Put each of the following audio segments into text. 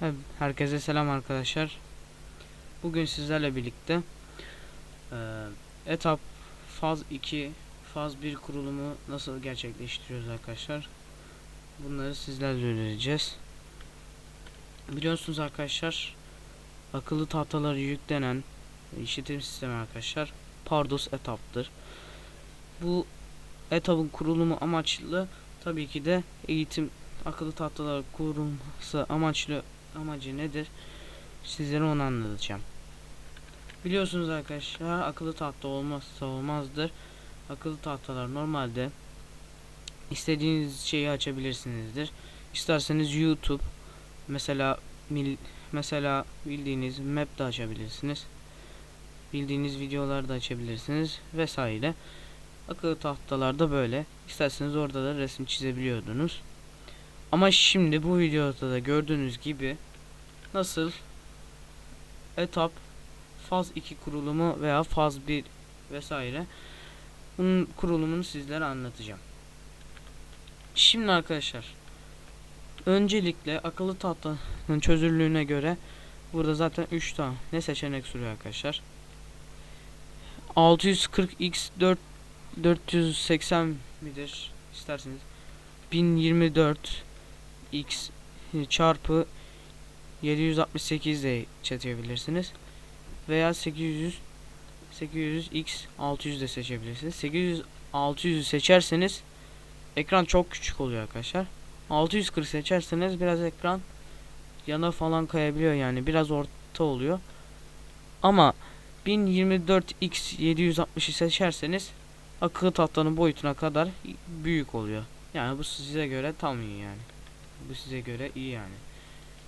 He- Herkese selam arkadaşlar. Bugün sizlerle birlikte eee, etap faz 2 faz 1 kurulumu nasıl gerçekleştiriyoruz arkadaşlar. Bunları sizlerle öğreneceğiz. Biliyorsunuz arkadaşlar akıllı tahtaları yüklenen işletim sistemi arkadaşlar Pardos etaptır. Bu etapın kurulumu amaçlı tabii ki de eğitim akıllı tahtalar kurulması amaçlı amacı nedir? Sizlere onu anlatacağım. Biliyorsunuz arkadaşlar akıllı tahta olmazsa olmazdır. Akıllı tahtalar normalde istediğiniz şeyi açabilirsinizdir. İsterseniz YouTube mesela mil, mesela bildiğiniz map de açabilirsiniz. Bildiğiniz videolar da açabilirsiniz vesaire. Akıllı tahtalarda böyle. İsterseniz orada da resim çizebiliyordunuz. Ama şimdi bu videoda da gördüğünüz gibi nasıl etap faz 2 kurulumu veya faz 1 vesaire bunun kurulumunu sizlere anlatacağım. Şimdi arkadaşlar öncelikle akıllı tahtanın çözünürlüğüne göre burada zaten 3 tane ne seçenek sürüyor arkadaşlar. 640x 4 480 midir isterseniz 1024 x çarpı 768 de çekebilirsiniz. Veya 800 800 x 600 de seçebilirsiniz. 800 600'ü seçerseniz ekran çok küçük oluyor arkadaşlar. 640 seçerseniz biraz ekran yana falan kayabiliyor yani biraz orta oluyor. Ama 1024 x 760'ı seçerseniz akıllı tahtanın boyutuna kadar büyük oluyor. Yani bu size göre tam iyi yani. Bu size göre iyi yani.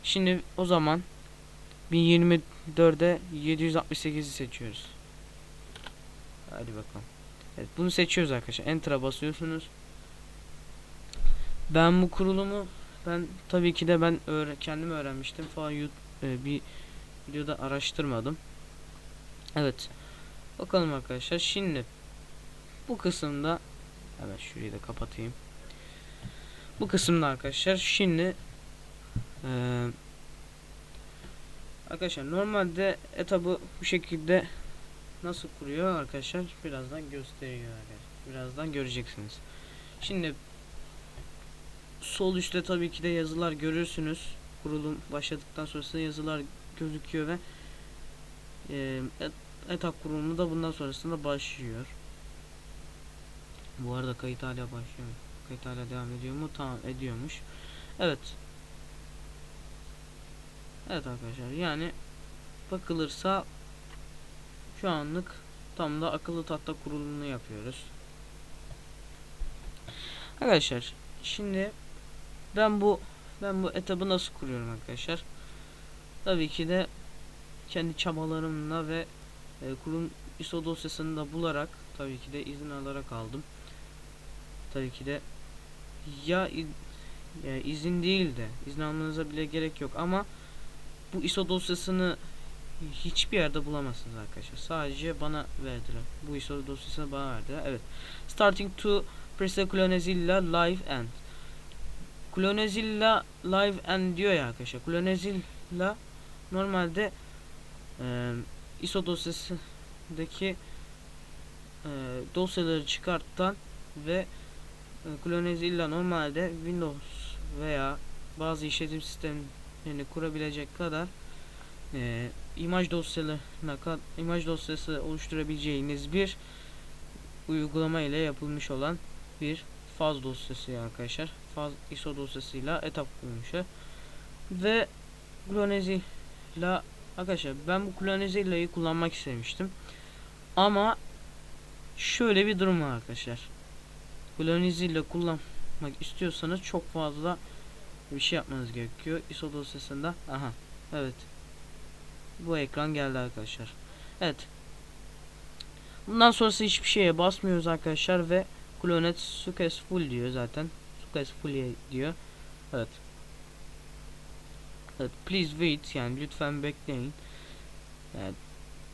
Şimdi o zaman 1024'e 768'i seçiyoruz. Hadi bakalım. Evet bunu seçiyoruz arkadaşlar. Enter'a basıyorsunuz. Ben bu kurulumu ben tabii ki de ben öğre kendim öğrenmiştim falan yut- e, bir videoda araştırmadım. Evet. Bakalım arkadaşlar. Şimdi bu kısımda evet şurayı da kapatayım. Bu kısımda arkadaşlar şimdi eee arkadaşlar normalde etabı bu şekilde nasıl kuruyor arkadaşlar birazdan gösteriyor arkadaşlar. Birazdan göreceksiniz. Şimdi sol üstte tabii ki de yazılar görürsünüz. Kurulum başladıktan sonrasında yazılar gözüküyor ve et- etap kurulumu da bundan sonrasında başlıyor. Bu arada kayıt hala başlıyor. Hala devam ediyor mu? Tamam ediyormuş. Evet. Evet arkadaşlar yani bakılırsa şu anlık tam da akıllı tahta kurulumunu yapıyoruz. Arkadaşlar şimdi ben bu ben bu etabı nasıl kuruyorum arkadaşlar? Tabii ki de kendi çabalarımla ve e, kurum ISO dosyasını da bularak tabii ki de izin alarak aldım. Tabii ki de ya, ya izin değil de izin almanıza bile gerek yok ama bu ISO dosyasını hiçbir yerde bulamazsınız arkadaşlar. Sadece bana verdiler. Bu ISO dosyasını bana verdiler. Evet. Starting to press Clonezilla live end. Clonezilla live end diyor ya arkadaşlar. Clonezilla normalde e, ISO dosyasındaki e, dosyaları çıkartan ve e, Clonezilla normalde Windows veya bazı işletim sistemlerini kurabilecek kadar e, imaj dosyalarına imaj dosyası oluşturabileceğiniz bir uygulama ile yapılmış olan bir faz dosyası arkadaşlar. Faz ISO dosyasıyla etap kurulmuşu. Ve Clonezilla arkadaşlar ben bu Clonezilla'yı kullanmak istemiştim. Ama şöyle bir durum var arkadaşlar. Clonezilla kullanmak istiyorsanız çok fazla bir şey yapmanız gerekiyor. ISO dosyasında. Aha. Evet. Bu ekran geldi arkadaşlar. Evet. Bundan sonrası hiçbir şeye basmıyoruz arkadaşlar ve Clonet successful diyor zaten. Successful diyor. Evet. Evet, please wait yani lütfen bekleyin. Evet,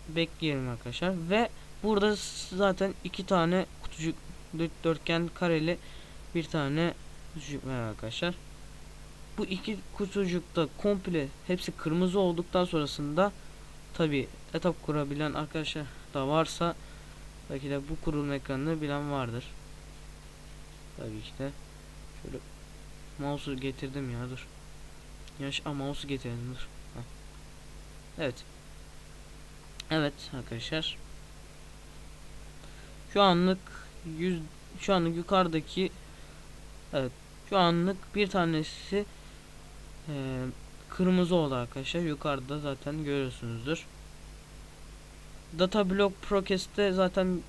bekleyelim arkadaşlar ve burada zaten iki tane kutucuk dörtgen kareli bir tane kutucuk var arkadaşlar. bu iki kutucukta komple hepsi kırmızı olduktan sonrasında tabi etap kurabilen arkadaşlar da varsa belki de bu kurulum ekranını bilen vardır. Tabii ki de şöyle mouse'u getirdim ya dur. Yaş a mouse'u getirdim dur. Evet. Evet arkadaşlar. Şu anlık 100 şu anlık yukarıdaki evet şu anlık bir tanesi eee, kırmızı oldu arkadaşlar. Yukarıda zaten görüyorsunuzdur. Data Block Process'te zaten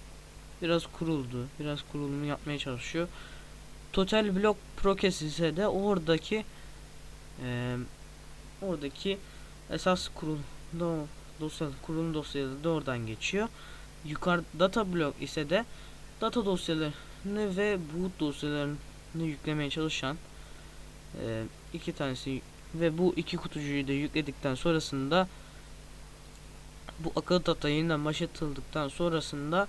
biraz kuruldu. Biraz kurulumu yapmaya çalışıyor. Total Block Process ise de oradaki eee, oradaki esas kurul do, dosya kurulum dosyaları da oradan geçiyor. Yukarı data block ise de data dosyalarını ve boot dosyalarını yüklemeye çalışan eee, iki tanesi ve bu iki kutucuğu da yükledikten sonrasında bu akıllı data yeniden başlatıldıktan sonrasında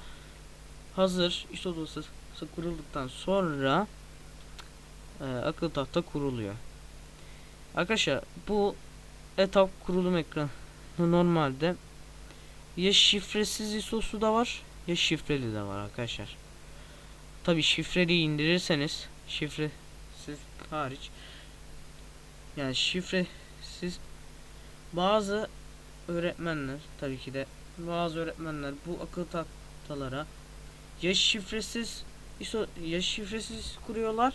hazır ISO dosyası kurulduktan sonra e, akıllı tahta kuruluyor. Arkadaşlar bu etap kurulum ekranı normalde ya şifresiz ISO'su da var ya şifreli de var arkadaşlar. Tabi şifreli indirirseniz şifresiz hariç yani şifresiz bazı öğretmenler tabii ki de bazı öğretmenler bu akıllı tahtalara ya şifresiz ISO ya şifresiz kuruyorlar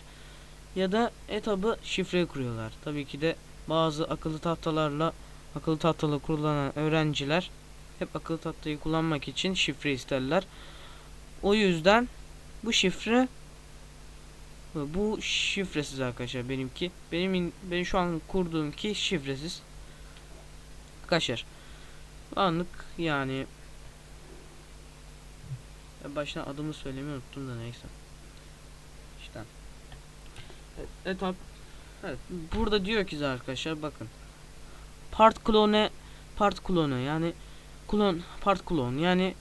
ya da etabı şifre kuruyorlar. Tabii ki de bazı akıllı tahtalarla akıllı tahtalı kullanan öğrenciler hep akıllı tahtayı kullanmak için şifre isterler. O yüzden bu şifre bu şifresiz arkadaşlar benimki. Benim ben şu an kurduğum ki şifresiz. Arkadaşlar anlık yani başına adımı söylemeyi unuttum da neyse. İşte. Evet, Evet, burada diyor ki arkadaşlar bakın. Part klone part klone yani klon part klon yani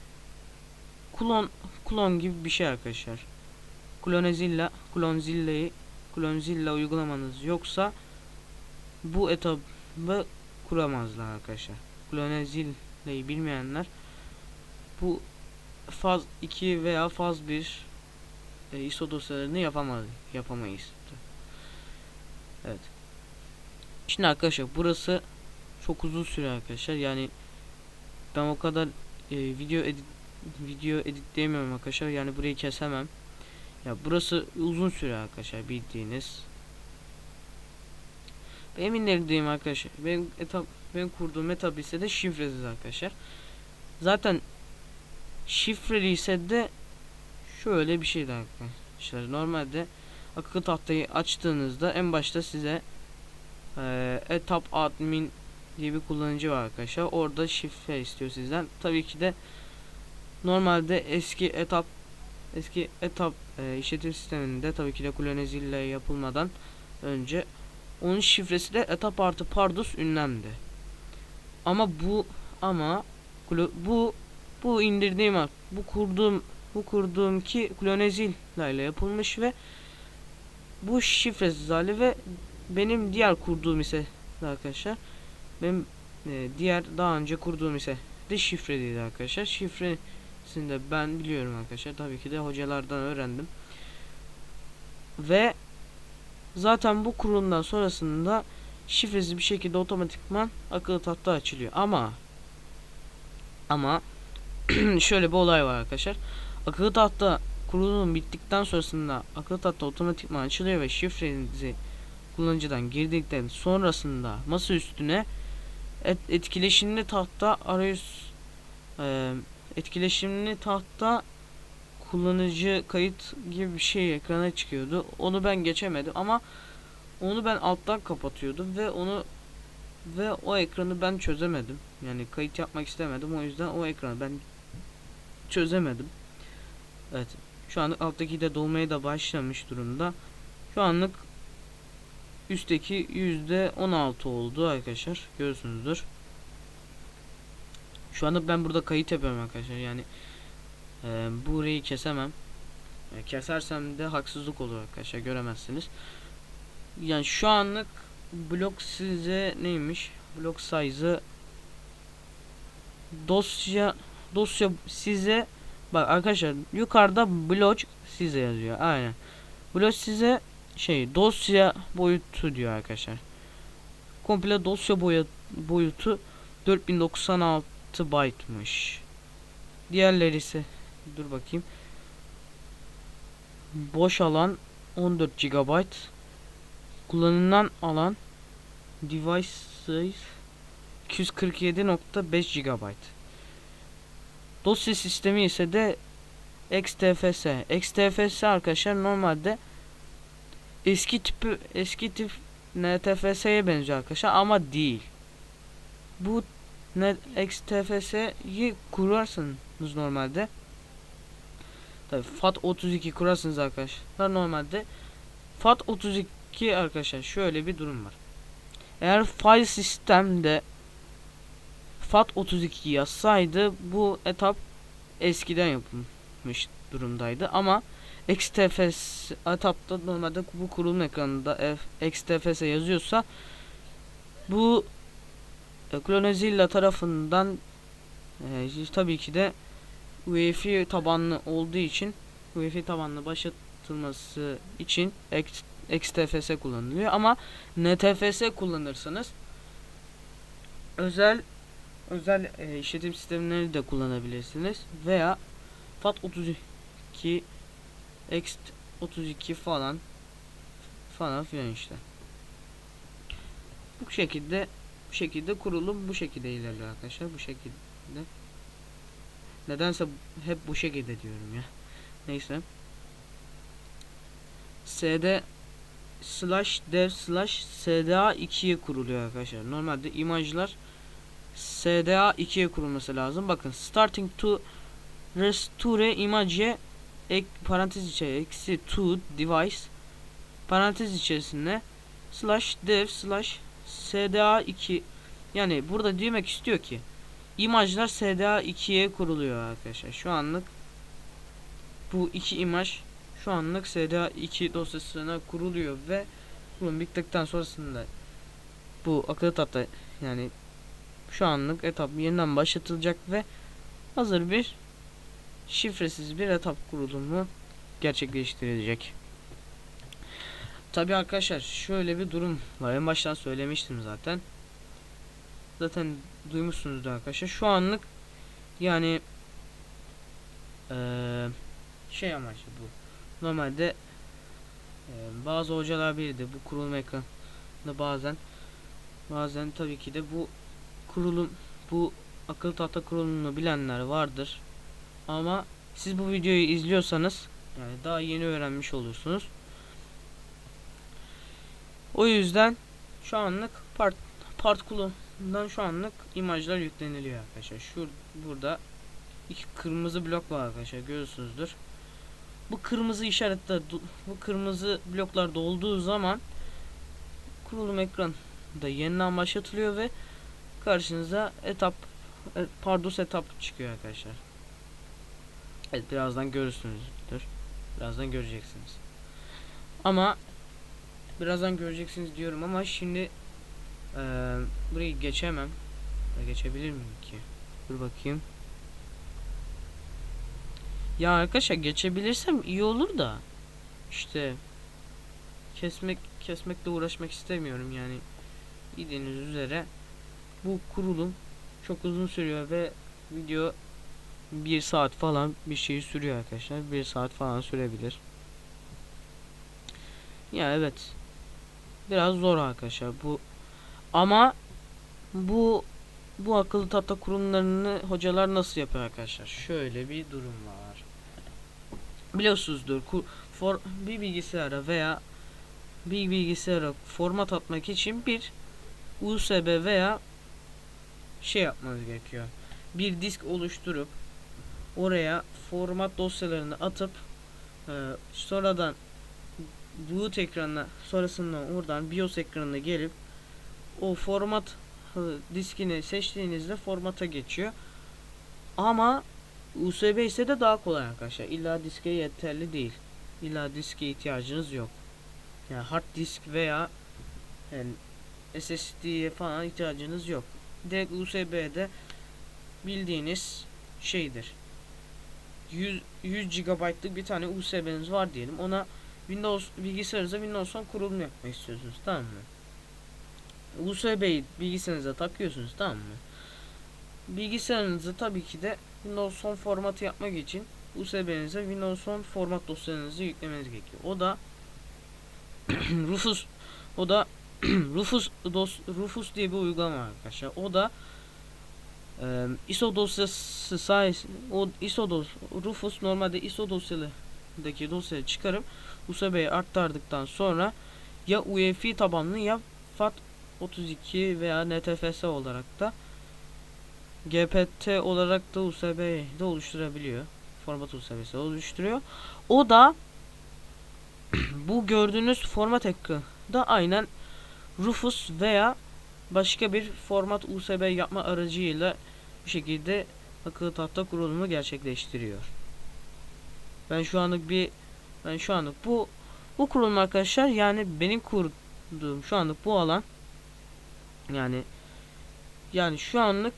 klon klon gibi bir şey arkadaşlar. Klonezilla klonzilla'yı klonzilla uygulamanız yoksa bu etabı kuramazlar arkadaşlar. Klonezilla'yı bilmeyenler bu faz 2 veya faz 1 e, ISO dosyalarını yapamaz yapamayız. Evet. Şimdi arkadaşlar burası çok uzun süre arkadaşlar. Yani ben o kadar e, video edit video editleyemiyorum arkadaşlar. Yani burayı kesemem. Ya burası uzun süre arkadaşlar bildiğiniz. Benim indirdiğim arkadaşlar. Benim etap ben kurduğum etap ise de şifresiz arkadaşlar. Zaten şifreli ise de şöyle bir şeydi arkadaşlar. Normalde akıllı tahtayı açtığınızda en başta size e, etap admin diye bir kullanıcı var arkadaşlar. Orada şifre istiyor sizden. Tabii ki de normalde eski etap eski etap e, işletim sisteminde tabii ki de Clonezilla yapılmadan önce onun şifresi de etap artı pardus ünlemdi. Ama bu ama bu bu indirdiğim bu kurduğum bu kurduğum ki Clonezilla ile yapılmış ve bu şifresiz hali ve benim diğer kurduğum ise arkadaşlar benim e, diğer daha önce kurduğum ise de şifreliydi arkadaşlar. Şifresini de ben biliyorum arkadaşlar. Tabii ki de hocalardan öğrendim. Ve zaten bu kurulumdan sonrasında şifresiz bir şekilde otomatikman akıllı tahta açılıyor. Ama ama şöyle bir olay var arkadaşlar. Akıllı tahta kurulum bittikten sonrasında akıllı tahta otomatikman açılıyor ve şifrenizi kullanıcıdan girdikten sonrasında masa üstüne et, etkileşimli tahta arayüz e, etkileşimli tahta kullanıcı kayıt gibi bir şey ekrana çıkıyordu. Onu ben geçemedim ama onu ben alttan kapatıyordum ve onu ve o ekranı ben çözemedim. Yani kayıt yapmak istemedim. O yüzden o ekranı ben çözemedim. Evet. Şu an alttaki de dolmaya da başlamış durumda. Şu anlık üstteki yüzde 16 oldu arkadaşlar. Görüyorsunuzdur. Şu anda ben burada kayıt yapıyorum arkadaşlar. Yani e, burayı kesemem. E, kesersem de haksızlık olur arkadaşlar. Göremezsiniz. Yani şu anlık blok size neymiş? Blok size'ı dosya dosya size bak arkadaşlar yukarıda blok size yazıyor. Aynen. Blok size şey dosya boyutu diyor arkadaşlar. Komple dosya boyut boyutu 4096 byte'mış. Diğerleri ise dur bakayım. Boş alan 14 GB. Kullanılan alan device size 247.5 GB. Dosya sistemi ise de XTFS. XTFS arkadaşlar normalde eski tipi eski tip NTFS'ye benziyor arkadaşlar ama değil. Bu net kurarsınız normalde. Tabi FAT32 kurarsınız arkadaşlar normalde. FAT32 arkadaşlar şöyle bir durum var. Eğer file sistemde FAT32 yazsaydı bu etap eskiden yapılmış durumdaydı ama XTFS etapta normalde bu kurulum ekranında F, XTFS yazıyorsa bu e, Clonezilla tarafından e, tabii ki de UEFI tabanlı olduğu için UEFI tabanlı başlatılması için XTFS kullanılıyor. Ama NTFS kullanırsanız özel özel e, işletim sistemleri de kullanabilirsiniz. Veya FAT32 X32 falan falan filan işte. Bu şekilde bu şekilde kurulum bu şekilde ilerliyor arkadaşlar bu şekilde. Nedense hep bu şekilde diyorum ya. Neyse. SD slash dev slash SDA 2'ye kuruluyor arkadaşlar. Normalde imajlar SDA 2'ye kurulması lazım. Bakın starting to restore image ek parantez içi eksi to device parantez içerisinde slash dev slash SDA 2 yani burada demek istiyor ki imajlar SDA 2'ye kuruluyor arkadaşlar. Şu anlık bu iki imaj şu anlık SDA 2 dosyasına kuruluyor ve bunun bittikten sonrasında bu akıllı tahta yani şu anlık etap yeniden başlatılacak ve hazır bir şifresiz bir etap kurulumu gerçekleştirilecek. Tabi arkadaşlar şöyle bir durum var. En baştan söylemiştim zaten. Zaten duymuşsunuzdur arkadaşlar. Şu anlık yani ee, şey amaçlı bu. Normalde e, bazı hocalar bilirdi bu kurulum ekranında bazen bazen tabii ki de bu kurulum bu akıllı tahta kurulumunu bilenler vardır. Ama siz bu videoyu izliyorsanız yani daha yeni öğrenmiş olursunuz. O yüzden şu anlık part part kullanımından şu anlık imajlar yükleniliyor arkadaşlar. Şu burada iki kırmızı blok var arkadaşlar görüyorsunuzdur. Bu kırmızı işaretler bu kırmızı bloklar dolduğu zaman kurulum ekranında yeniden başlatılıyor ve karşınıza etap e, Pardus etap çıkıyor arkadaşlar. Evet birazdan görürsünüzdür. Birazdan göreceksiniz. Ama birazdan göreceksiniz diyorum ama şimdi e, burayı geçemem. Geçebilir miyim ki? Dur bakayım. Ya arkadaşlar geçebilirsem iyi olur da işte kesmek kesmekle uğraşmak istemiyorum yani bildiğiniz üzere bu kurulum çok uzun sürüyor ve video bir saat falan bir şey sürüyor arkadaşlar. Bir saat falan sürebilir. Ya evet. Biraz zor arkadaşlar bu. Ama bu bu akıllı tahta kurumlarını hocalar nasıl yapıyor arkadaşlar? Şöyle bir durum var. Biliyorsunuzdur for, bir bilgisayara veya bir bilgisayara format atmak için bir USB veya şey yapmanız gerekiyor. Bir disk oluşturup oraya format dosyalarını atıp e, sonradan boot ekranına sonrasında oradan BIOS ekranına gelip o format e, diskini seçtiğinizde formata geçiyor. Ama USB ise de daha kolay arkadaşlar. İlla diske yeterli değil. İlla diske ihtiyacınız yok. Yani hard disk veya yani SSD'ye falan ihtiyacınız yok. Direkt USB'de bildiğiniz şeydir. 100, 100 GB'lık bir tane USB'niz var diyelim. Ona Windows bilgisayarınıza Windows 10 kurulum yapmak istiyorsunuz tamam mı? USB'yi bilgisayarınıza takıyorsunuz tamam mı? Bilgisayarınızı tabii ki de Windows 10 formatı yapmak için USB'nize Windows 10 format dosyalarınızı yüklemeniz gerekiyor. O da Rufus o da Rufus dos Rufus diye bir uygulama arkadaşlar. O da ISO dosyası sayesinde o ISO dos Rufus normalde ISO dosyalarındaki dosyayı çıkarıp USB'ye aktardıktan sonra ya UEFI tabanlı ya FAT32 veya NTFS olarak da GPT olarak da USB'yi de oluşturabiliyor. Format USB'si oluşturuyor. O da bu gördüğünüz format ekranı aynen Rufus veya başka bir format USB yapma aracıyla bu şekilde akıllı tahta kurulumu gerçekleştiriyor. Ben şu anlık bir ben şu anlık bu bu kurulum arkadaşlar yani benim kurduğum şu anlık bu alan yani yani şu anlık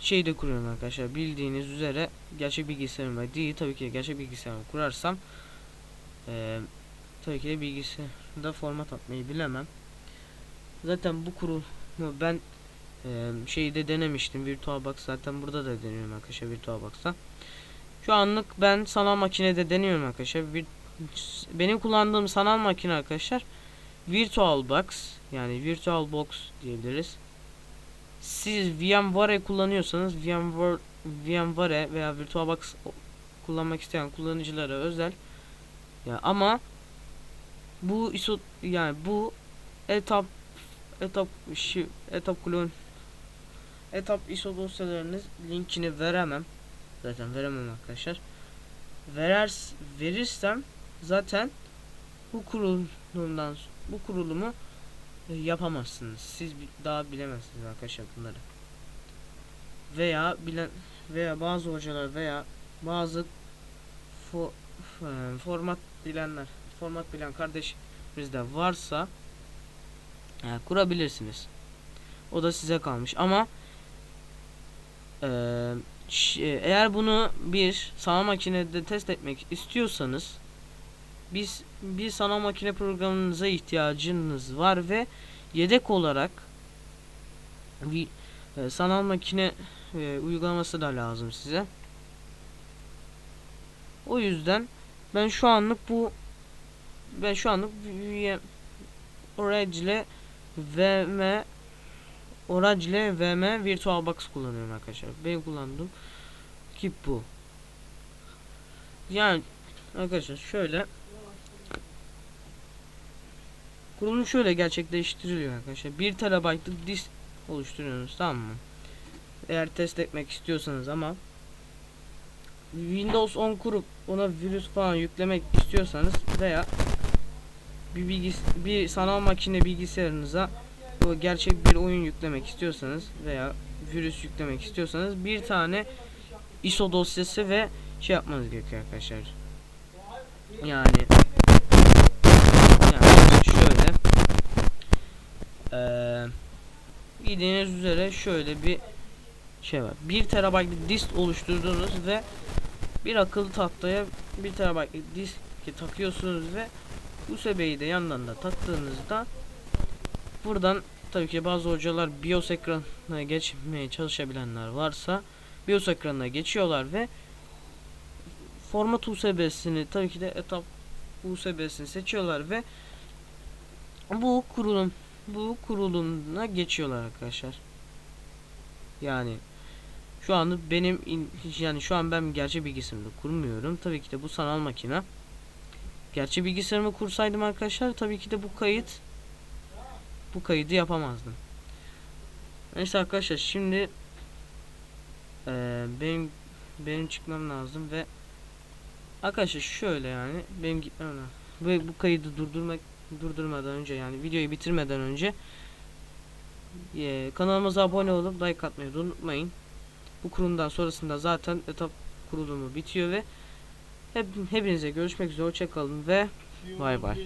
şeyde kuruyorum arkadaşlar. Bildiğiniz üzere gerçek bilgisayarımda değil tabii ki de gerçek bilgisayarımı kurarsam eee tabii ki de bilgisayarda format atmayı bilemem zaten bu kurumu ben eee şeyde denemiştim. VirtualBox zaten burada da deniyorum arkadaşlar VirtualBox'ta şu anlık ben sanal makinede deniyorum arkadaşlar. Bir, benim kullandığım sanal makine arkadaşlar VirtualBox yani VirtualBox diyebiliriz. Siz VMware kullanıyorsanız VMware, VMware veya VirtualBox kullanmak isteyen kullanıcılara özel. Ya ama bu ISO yani bu etap etap şu etap klon etap ISO dosyalarınız linkini veremem. Zaten veremem arkadaşlar. Verer verirsem zaten bu kurulumdan bu kurulumu e, yapamazsınız. Siz daha bilemezsiniz arkadaşlar bunları. Veya bilen veya bazı hocalar veya bazı fo, format bilenler, format bilen kardeşimiz de varsa e, kurabilirsiniz. O da size kalmış ama e, e, eğer bunu bir sanal makinede test etmek istiyorsanız biz bir sanal makine programınıza ihtiyacınız var ve yedek olarak bir e, sanal makine e, uygulaması da lazım size. O yüzden ben şu anlık bu ben şu anlık VM Oracle VM Oracle VM VirtualBox kullanıyorum arkadaşlar. Benim kullandığım ki bu. Yani arkadaşlar şöyle Kurulum şöyle gerçekleştiriliyor arkadaşlar. 1 TB'lık disk oluşturuyorsunuz tamam mı? Eğer test etmek istiyorsanız ama Windows 10 kurup ona virüs falan yüklemek istiyorsanız veya bir bilgis bir sanal makine bilgisayarınıza gerçek bir oyun yüklemek istiyorsanız veya virüs yüklemek istiyorsanız bir tane ISO dosyası ve şey yapmanız gerekiyor arkadaşlar. Yani yani şöyle eee bildiğiniz üzere şöyle bir şey var. 1 terabaytlık disk oluşturduğunuz ve bir akıllı tahtaya 1 terabaytlık disk takıyorsunuz ve USB'yi de yandan da taktığınızda buradan tabii ki bazı hocalar BIOS ekranına geçmeye çalışabilenler varsa BIOS ekranına geçiyorlar ve format USB'sini tabii ki de etap USB'sini seçiyorlar ve bu kurulum bu kurulumuna geçiyorlar arkadaşlar. Yani şu anda benim yani şu an ben gerçek bilgisayarımda kurmuyorum. Tabii ki de bu sanal makine. Gerçek bilgisayarımı kursaydım arkadaşlar tabii ki de bu kayıt bu kaydı yapamazdım. Neyse arkadaşlar şimdi eee benim benim çıkmam lazım ve arkadaşlar şöyle yani benim gitmem lazım. Ve bu kaydı durdurmak durdurmadan önce yani videoyu bitirmeden önce e, kanalımıza abone olup like atmayı unutmayın. Bu kurumdan sonrasında zaten etap kurulumu bitiyor ve hep, hepinize görüşmek üzere hoşçakalın ve bay bay.